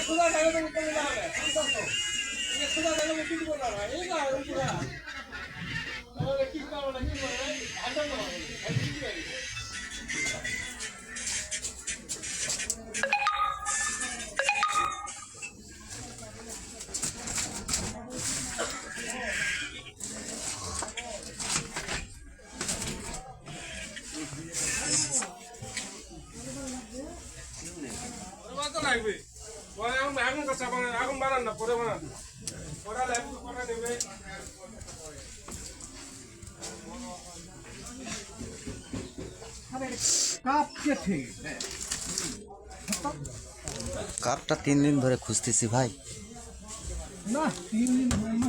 खुदा डालो तो निकल जाएगा ये खुदा डालो तो किट बोला रहा है ये का है खुदा चलो लेकिन का वाला পরে এখন এখন বানান এখন বানান না পরে বানান পরে লাগবে পরে নেবে কাপটা তিন দিন ধরে খুঁজতেছি ভাই। না তিন দিন হয় না।